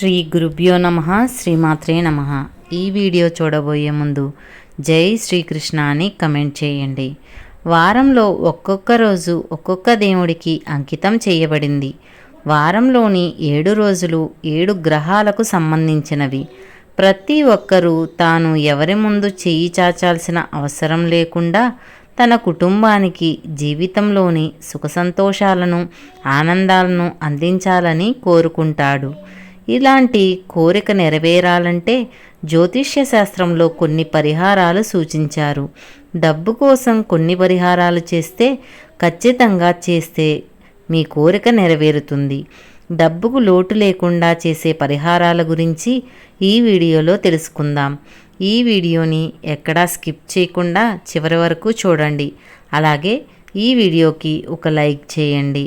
శ్రీ గురుభ్యో నమ శ్రీమాత్రే నమ. ఈ వీడియో చూడబోయే ముందు జై శ్రీకృష్ణ అని కమెంట్ చేయండి. వారంలో ఒక్కొక్క రోజు ఒక్కొక్క దేవుడికి అంకితం చేయబడింది. వారంలోని ఏడు రోజులు ఏడు గ్రహాలకు సంబంధించినవి. ప్రతి ఒక్కరూ తాను ఎవరి ముందు చేయి చాచాల్సిన అవసరం లేకుండా తన కుటుంబానికి జీవితంలోని సుఖ సంతోషాలను ఆనందాలను అందించాలని కోరుకుంటాడు. ఇలాంటి కోరిక నెరవేరాలంటే జ్యోతిష్య శాస్త్రంలో కొన్ని పరిహారాలు సూచించారు. డబ్బు కోసం కొన్ని పరిహారాలు చేస్తే ఖచ్చితంగా చేస్తే మీ కోరిక నెరవేరుతుంది. డబ్బుకు లోటు లేకుండా చేసే పరిహారాల గురించి ఈ వీడియోలో తెలుసుకుందాం. ఈ వీడియోని ఎక్కడా స్కిప్ చేయకుండా చివరి వరకు చూడండి. అలాగే ఈ వీడియోకి ఒక లైక్ చేయండి.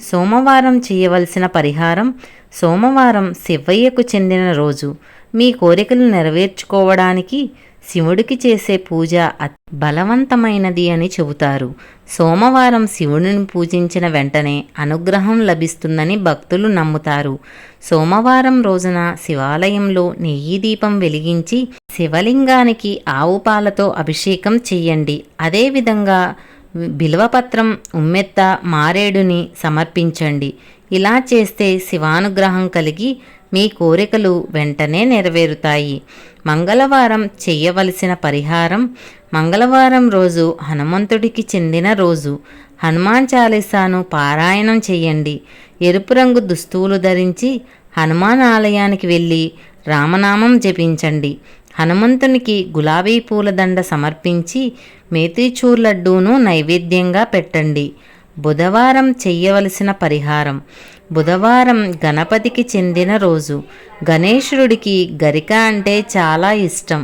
సోమవారం చేయవలసిన పరిహారం సోమవారం శివయ్యకు చెందిన రోజు. మీ కోరికలు నెరవేర్చుకోవడానికి శివుడికి చేసే పూజ అతి బలవంతమైనది అని చెబుతారు. సోమవారం శివుడిని పూజించిన వెంటనే అనుగ్రహం లభిస్తుందని భక్తులు నమ్ముతారు. సోమవారం రోజున శివాలయంలో నెయ్యి దీపం వెలిగించి శివలింగానికి ఆవు పాలతో అభిషేకం చెయ్యండి అదేవిధంగా బిల్వపత్రం ఉమ్మెత్త మారేడుని సమర్పించండి. ఇలా చేస్తే శివానుగ్రహం కలిగి మీ కోరికలు వెంటనే నెరవేరుతాయి. మంగళవారం చేయవలసిన పరిహారం మంగళవారం రోజు హనుమంతుడికి చెందిన రోజు. హనుమాన్ చాలీసాను పారాయణం చేయండి. ఎరుపు రంగు దుస్తువులు ధరించి హనుమాన్ ఆలయానికి వెళ్ళి రామనామం జపించండి. హనుమంతునికి గులాబీ పూలదండ సమర్పించి మేతీచూర్ లడ్డూను నైవేద్యంగా పెట్టండి. బుధవారం చెయ్యవలసిన పరిహారం. బుధవారం గణపతికి చెందిన రోజు. గణేశుడికి గరిక అంటే చాలా ఇష్టం.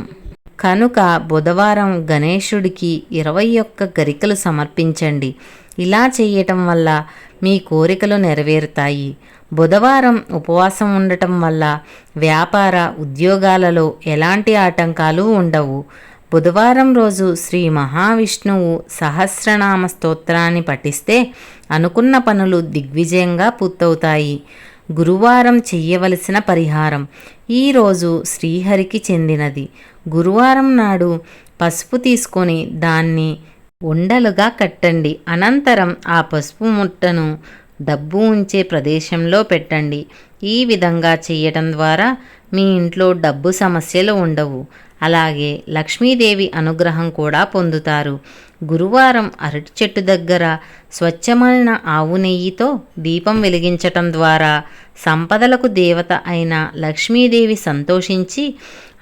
కనుక బుధవారం గణేశుడికి ఇరవై ఒక్క గరికలు సమర్పించండి. ఇలా చేయటం వల్ల మీ కోరికలు నెరవేరుతాయి. బుధవారం ఉపవాసం ఉండటం వల్ల వ్యాపార ఉద్యోగాలలో ఎలాంటి ఆటంకాలు ఉండవు. బుధవారం రోజు శ్రీ మహావిష్ణువు సహస్రనామ స్తోత్రాన్ని పఠిస్తే అనుకున్న పనులు దిగ్విజయంగా పూర్తవుతాయి. గురువారం చెయ్యవలసిన పరిహారం ఈరోజు శ్రీహరికి చెందినది. గురువారం నాడు పసుపు తీసుకొని దాన్ని ఉండలుగా కట్టండి. అనంతరం ఆ పసుపు ముట్టను డబ్బు ఉంచే ప్రదేశంలో పెట్టండి. ఈ విధంగా చేయటం ద్వారా మీ ఇంట్లో డబ్బు సమస్యలు ఉండవు. అలాగే లక్ష్మీదేవి అనుగ్రహం కూడా పొందుతారు. గురువారం అరటి చెట్టు దగ్గర స్వచ్ఛమైన ఆవు నెయ్యితో దీపం వెలిగించటం ద్వారా సంపదలకు దేవత అయిన లక్ష్మీదేవి సంతోషించి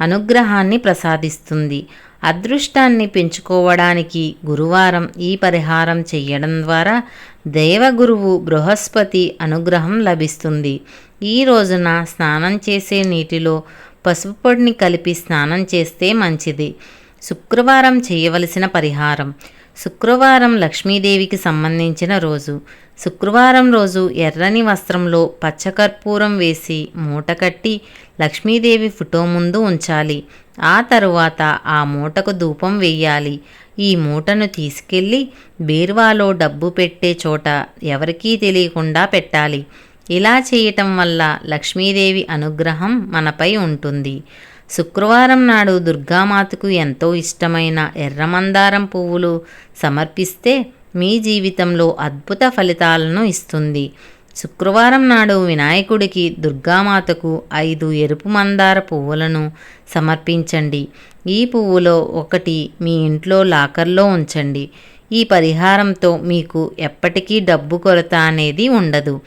అనుగ్రహాన్ని ప్రసాదిస్తుంది. అదృష్టాన్ని పెంచుకోవడానికి గురువారం ఈ పరిహారం చెయ్యడం ద్వారా దేవగురువు బృహస్పతి అనుగ్రహం లభిస్తుంది. ఈ రోజున స్నానం చేసే నీటిలో పసుపు పొడిని కలిపి స్నానం చేస్తే మంచిది. శుక్రవారం చేయవలసిన పరిహారం. శుక్రవారం లక్ష్మీదేవికి సంబంధించిన రోజు. శుక్రవారం రోజు ఎర్రని వస్త్రంలో పచ్చకర్పూరం వేసి మూట కట్టి లక్ష్మీదేవి ఫోటో ముందు ఉంచాలి. ఆ తరువాత ఆ మూటకు ధూపం వేయాలి. ఈ మూటను తీసుకెళ్ళి బీరువాలో డబ్బు పెట్టే చోట ఎవరికీ తెలియకుండా పెట్టాలి. ఇలా చేయటం వల్ల లక్ష్మీదేవి అనుగ్రహం మనపై ఉంటుంది. శుక్రవారం నాడు దుర్గామాతకు ఎంతో ఇష్టమైన ఎర్రమందారం పువ్వులు సమర్పిస్తే మీ జీవితంలో అద్భుత ఫలితాలను ఇస్తుంది. శుక్రవారం నాడు వినాయకుడికి దుర్గామాతకు ఐదు ఎరుపు మందార పువ్వులను సమర్పించండి. ఈ పువ్వులో ఒకటి మీ ఇంట్లో లాకర్లో ఉంచండి. ఈ పరిహారంతో మీకు ఎప్పటికీ డబ్బు కొరత అనేది ఉండదు.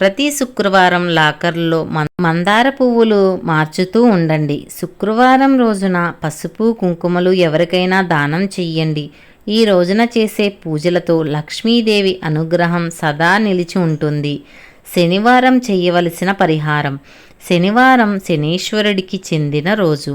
ప్రతి శుక్రవారం లాకర్లో మందార పువ్వులు మార్చుతూ ఉండండి. శుక్రవారం రోజున పసుపు కుంకుమలు ఎవరికైనా దానం చెయ్యండి. ఈ రోజున చేసే పూజలతో లక్ష్మీదేవి అనుగ్రహం సదా నిలిచి ఉంటుంది. శనివారం చేయవలసిన పరిహారం. శనివారం శనీశ్వరుడికి చెందిన రోజు.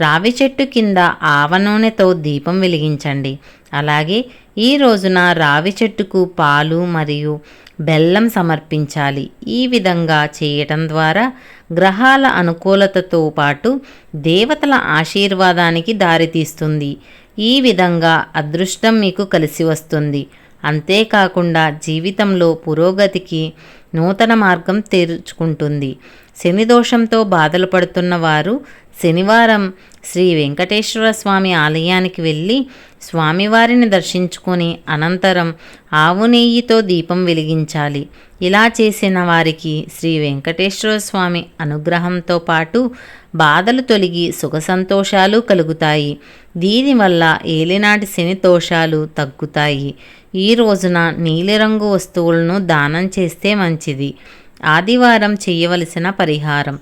రావి చెట్టు కింద ఆవ నూనెతో దీపం వెలిగించండి. అలాగే ఈ రోజున రావి చెట్టుకు పాలు మరియు బెల్లం సమర్పించాలి. ఈ విధంగా చేయటం ద్వారా గ్రహాల అనుకూలతతో పాటు దేవతల ఆశీర్వాదానికి దారితీస్తుంది. ఈ విధంగా అదృష్టం మీకు కలిసి వస్తుంది. అంతేకాకుండా జీవితంలో పురోగతికి నూతన మార్గం తెరుచుకుంటుంది. శని దోషంతో బాధలు పడుతున్న వారు శనివారం శ్రీ వెంకటేశ్వర స్వామి ఆలయానికి వెళ్ళి స్వామివారిని దర్శించుకొని అనంతరం ఆవు నెయ్యితో దీపం వెలిగించాలి. ఇలా చేసిన వారికి శ్రీ వెంకటేశ్వర స్వామి అనుగ్రహంతో పాటు బాధలు తొలగి సుఖ సంతోషాలు కలుగుతాయి. దీనివల్ల ఏలినాటి శని దోషాలు తగ్గుతాయి. ఈ రోజున నీలిరంగు వస్తువులను దానం చేస్తే మంచిది. ఆదివారం చేయవలసిన పరిహారం.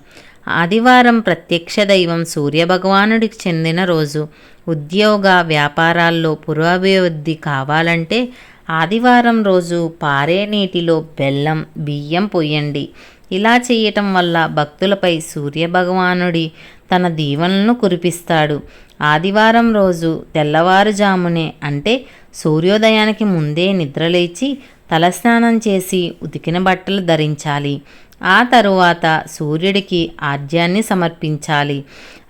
ఆదివారం ప్రత్యక్ష దైవం సూర్యభగవానుడికి చెందిన రోజు ఉద్యోగ వ్యాపారాల్లో పురోభివృద్ధి కావాలంటే ఆదివారం రోజు పారే నీటిలో బెల్లం బియ్యం పొయ్యండి ఇలా చేయటం వల్ల భక్తులపై సూర్యభగవానుడి తన దీవెనలను కురిపిస్తాడు. ఆదివారం రోజు తెల్లవారుజామునే అంటే సూర్యోదయానికి ముందే నిద్రలేచి తలస్నానం చేసి ఉతికిన బట్టలు ధరించాలి. ఆ తరువాత సూర్యుడికి ఆర్జ్యాన్ని సమర్పించాలి.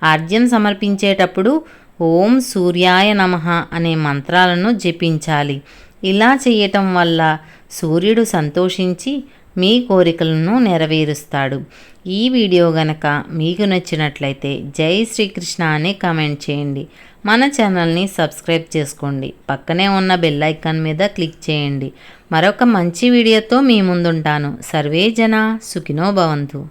ఆర్జ్యం సమర్పించేటప్పుడు ఓం సూర్యాయ నమః అనే మంత్రాలను జపించాలి. ఇలా చేయటం వల్ల సూర్యుడు సంతోషించి మీ కోరికలను నెరవేరుస్తాడు. ఈ వీడియో గనక మీకు నచ్చినట్లయితే జై శ్రీకృష్ణ అని కామెంట్ చేయండి. మన ఛానల్ని సబ్స్క్రైబ్ చేసుకోండి. పక్కనే ఉన్న బెల్ ఐకాన్ మీద క్లిక్ చేయండి. మరొక మంచి వీడియోతో మీ ముందుంటాను. సర్వే జన సుఖినో భవంతు.